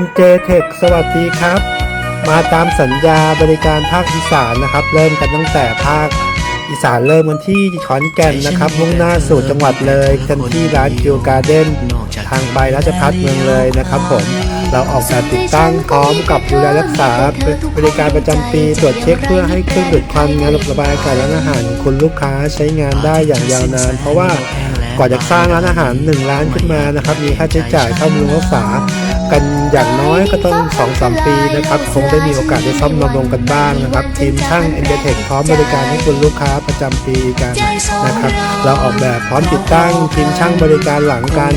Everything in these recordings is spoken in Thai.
NJ Tech สวัสดีครับ มาตามสัญญาบริการภาคอีสานนะครับ เริ่มกันตั้งแต่ภาคอีสานเริ่มกันที่ขอนแก่นนะครับ มุ่งหน้าสู่จังหวัดเลยกันที่ร้านกิวการ์เด้นทางไปราชพัฒเมืองเลยนะครับผมเราออกแบบติดตั้งพร้อมกับดูแลรักษาบริการประจำปีตรวจเช็คเพื่อให้เครื่องดูดควันงานระบายอากาศร้านอาหารของคุณลูกค้าใช้งานได้อย่างยาวนาน เพราะว่ากว่าจะสร้างร้านอาหาร 1 ร้านขึ้นมานะครับ มีค่าใช้จ่ายเข้าบำรุงรักษา กันอย่างน้อยก็ต้อง2อสปีนะครับ คงได้มีโอกาสได้ซ่อมบำรุงกันบ้างนะครับ ทีมช่างเอ็นเตอร์เทคพร้อมบริการให้คุณลูกค้าประจำปีกันนะครับ เราออกแบบพร้อมติดตั้ง ทีมช่างบริการหลังการ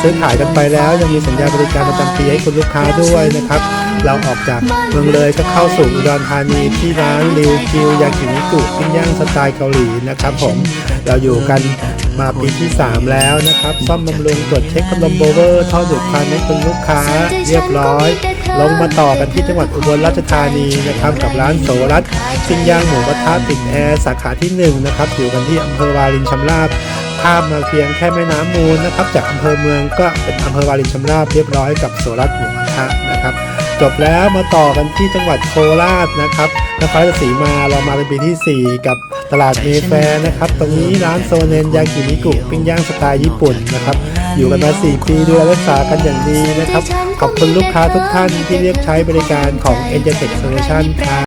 ซื้อขายกันไปแล้ว ยังมีสัญญาบริการประจำปีให้คุณลูกค้าด้วยนะครับ เราออกจากเมืองเลยก็เข้าสู่อุดรธานีที่ร้านริวกิวยากินิกุปิ้งย่างสไตล์เกาหลีนะครับ ผมเราอยู่กันมาปีที่ 3 แล้วนะครับ ซ่อมบำรุงตรวจเช็คพัดลมโบเวอร์ท่อดูดควันให้คุณลูกค้าเรียบร้อย ลงมาต่อกันที่จังหวัดอุบลราชธานีนะครับ กับร้านโสรัตปิ้งย่างหมูกระทะติดแอร์สาขาที่1นะครับอยู่กันที่อำเภอวารินชำราบข้ามมาเพียงแค่แม่น้ำมูลนะครับ จากอำเภอเมืองก็เป็นอำเภอวารินชำราบเรียบร้อยกับโสรัตหมูกระทะนะครับ จบแล้วมาต่อกันที่จังหวัดโคราชนะครับนครราชสีมาเรามาเป็นปีที่ 4 กับตลาดเมแฟร์นะครับ ตรงนี้ร้านโซเนนยากิมิกุปิ้งย่างสไตล์ญี่ปุ่นนะครับ อยู่กันมา 4 ปีดูแลรักษากันอย่างดีนะครับ ขอบคุณลูกค้าทุกท่านที่เรียกใช้บริการของ e n g e t e c Solution ครับ